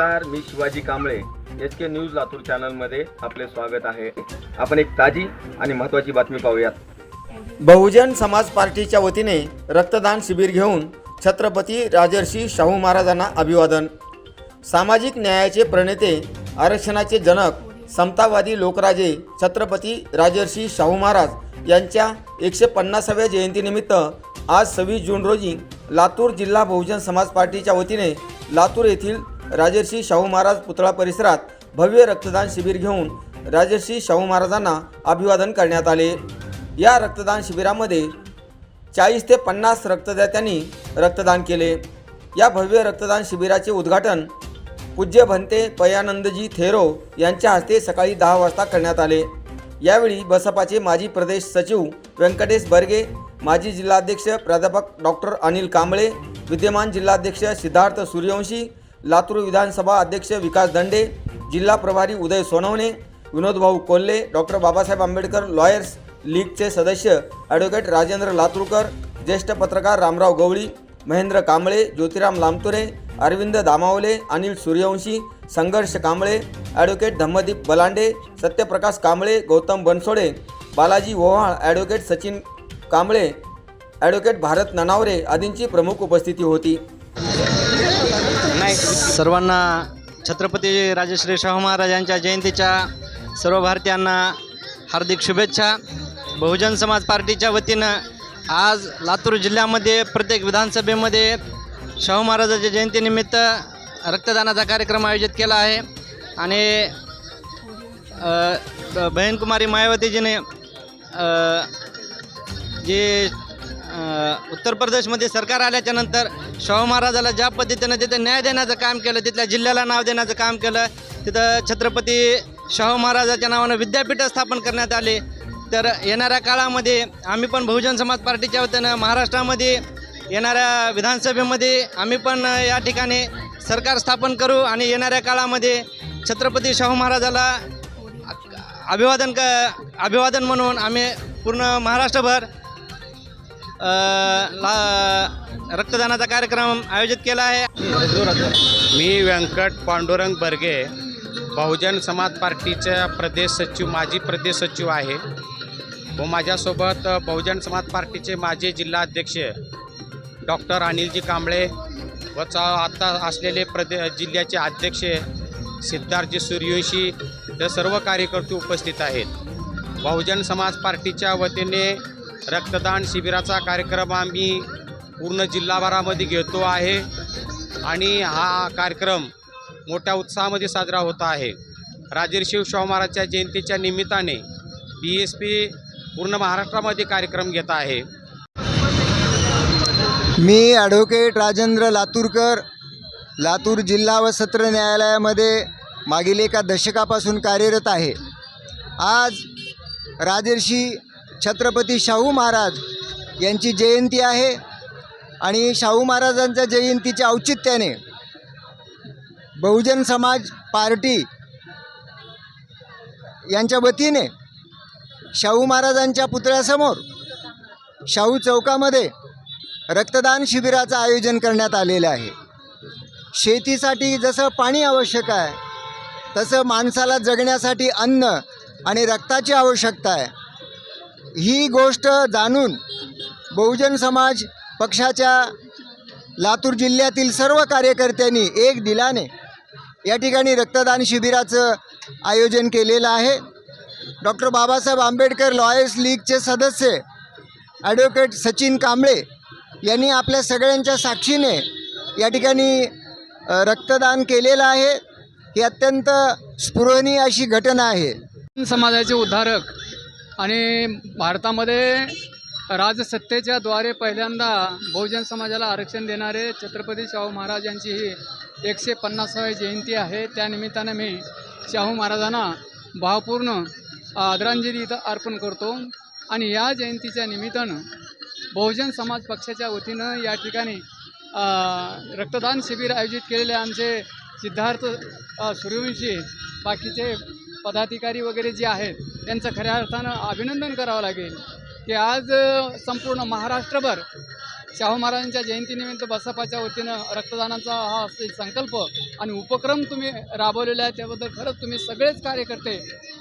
नमस्कार मी Shivaji Kamble. S K news Latur चॅनलमध्ये आपले स्वागत आहे. आपण एक ताजी आणि महत्त्वाची बातमी पाहूयात. बहुजन समाज पार्टीच्या वतीने रक्तदान शिबिर घेऊन छत्रपती राजर्षी शाहू महाराजांना अभिवादन. सामाजिक न्यायाचे प्रणेते आरक्षणाचे जनक समतावादी लोकराजे छत्रपती राजर्षी शाहू महाराज यांच्या एकशे पन्नासाव्या जयंतीनिमित्त आज सव्वीस जून रोजी लातूर जिल्हा बहुजन समाज पार्टीच्या वतीने लातूर येथील राजर्षी शाहू महाराज पुतळा परिसरात भव्य रक्तदान शिबिर घेऊन राजर्षी शाहू महाराजांना अभिवादन करण्यात आले. या रक्तदान शिबिरामध्ये चाळीस ते पन्नास रक्तदात्यांनी रक्तदान केले. या भव्य रक्तदान शिबिराचे उद्घाटन पूज्य भंते पयानंदजी थेरो यांच्या हस्ते सकाळी दहा वाजता करण्यात आले. यावेळी बसपाचे माजी प्रदेश सचिव व्यंकटेश बर्गे माजी जिल्हाध्यक्ष प्राध्यापक डॉक्टर अनिल कांबळे विद्यमान जिल्हाध्यक्ष सिद्धार्थ सूर्यवंशी लातूर विधानसभा अध्यक्ष विकास दंडे जिल्हा प्रभारी उदय सोनवणे विनोदभाऊ कोल्हे डॉक्टर बाबासाहेब आंबेडकर लॉयर्स लीगचे सदस्य ॲडव्होकेट राजेंद्र लातूरकर ज्येष्ठ पत्रकार रामराव गवळी Mahendra Kamble Jyotiram लामतुरे Arvind Damawale Anil Suryavanshi Sangharsh Kamble advocate Dhammadeep Balande Satyaprakash Kamble Gautam Bansode Balaji Owhal advocate Sachin Kamble advocate Bharat Nanaware आदींची प्रमुख उपस्थिती होती. सर्वांना छत्रपती राजश्री शाहू महाराजांच्या जयंतीच्या सर्व भारतीयांना हार्दिक शुभेच्छा. बहुजन समाज पार्टीच्या वतीनं आज लातूर जिल्ह्यामध्ये प्रत्येक विधानसभेमध्ये शाहू महाराजाच्या जयंतीनिमित्त रक्तदानाचा कार्यक्रम आयोजित केला आहे. आणि अ, बहीणकुमारी मायावतीजीने जे उत्तर प्रदेशमध्ये सरकार आल्याच्यानंतर शाहू महाराजाला ज्या पद्धतीनं तिथं न्याय देण्याचं काम केलं तिथल्या जिल्ह्याला नाव देण्याचं काम केलं तिथं छत्रपती शाहू महाराजाच्या नावानं विद्यापीठं स्थापन करण्यात आले. तर येणाऱ्या काळामध्ये आम्ही पण बहुजन समाज पार्टीच्या वतीनं महाराष्ट्रामध्ये येणाऱ्या विधानसभेमध्ये आम्ही पण या ठिकाणी सरकार स्थापन करू आणि येणाऱ्या काळामध्ये छत्रपती शाहू महाराजाला अभिवादन क अभिवादन म्हणून आम्ही पूर्ण महाराष्ट्रभर रक्तदानाचा कार्यक्रम आयोजित केला आहे. मी व्यंकट पांडुरंग बर्गे बहुजन समाज पार्टीच्या प्रदेश सचिव माजी प्रदेश सचिव आहे. व माझ्यासोबत बहुजन समाज पार्टीचे माजी जिल्हाध्यक्ष डॉक्टर अनिलजी कांबळे व चा आता असलेले प्रदे जिल्ह्याचे अध्यक्ष सिद्धार्थजी सूर्यवंशी हे सर्व कार्यकर्ते उपस्थित आहेत. बहुजन समाज पार्टीच्या वतीने रक्तदान शिबिराचा कार्यक्रम आम्ही पूर्ण जिल्हाभरामध्ये घेतो आहे आणि हा कार्यक्रम मोठ्या उत्साहामध्ये साजरा होत आहे. राजर्षी शाहू महाराजच्या जयंतीच्या निमित्ताने बी एस पी पूर्ण महाराष्ट्रामध्ये कार्यक्रम घेत आहे. मी ॲडव्होकेट राजेंद्र लातूरकर लातूर जिल्हा व सत्र न्यायालयामध्ये मागील एका दशकापासून कार्यरत आहे. आज राजर्षी छत्रपती शाहू महाराज यांची जयंती आहे आणि शाहू महाराजांच्या जयंतीच्या औचित्याने बहुजन समाज पार्टी यांच्या वतीने शाहू महाराजांच्या पुतळ्यासमोर शाहू चौकामध्ये रक्तदान शिबिराचं आयोजन करण्यात आलेलं आहे. शेतीसाठी जसं पाणी आवश्यक आहे तसं माणसाला जगण्यासाठी अन्न आणि रक्ताची आवश्यकता आहे. ही गोष्ट जाणून बहुजन समाज पक्षाच्या लातूर जिल्ह्यातील सर्व कार्यकर्त्यांनी एक दिलाने या ठिकाणी रक्तदान शिबिराचं आयोजन केलेलं आहे. डॉक्टर बाबासाहेब आंबेडकर लॉयर्स लीगचे सदस्य ॲडव्होकेट सचिन कांबळे यांनी आपल्या सगळ्यांच्या साक्षीने या ठिकाणी रक्तदान केलेलं आहे. ही अत्यंत स्पृहणीय अशी घटना आहे. समाजाचे उद्धारक आणि भारतामध्ये राजसत्तेच्या द्वारे पहिल्यांदा बहुजन समाजाला आरक्षण देणारे छत्रपती शाहू महाराज यांची ही एकशे पन्नासावी जयंती आहे. त्यानिमित्तानं मी शाहू महाराजांना भावपूर्ण आदरांजली इथं अर्पण करतो. आणि या जयंतीच्या निमित्तानं बहुजन समाज पक्षाच्या वतीनं या ठिकाणी रक्तदान शिबिर आयोजित केलेले आमचे सिद्धार्थ सूर्यवंशी बाकीचे पदाधिकारी वगैरे जे आहेत त्यांचं खऱ्या अर्थानं अभिनंदन करावं लागेल. की आज संपूर्ण महाराष्ट्रभर शाहू महाराजांच्या जयंतीनिमित्त बसपाच्या वतीनं रक्तदानाचा हा संकल्प आणि उपक्रम तुम्ही राबवलेला आहे त्याबद्दल खरंच तुम्ही सगळेच कार्यकर्ते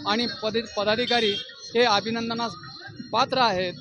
आणि पद पदाधिकारी हे अभिनंदनास पात्र आहेत.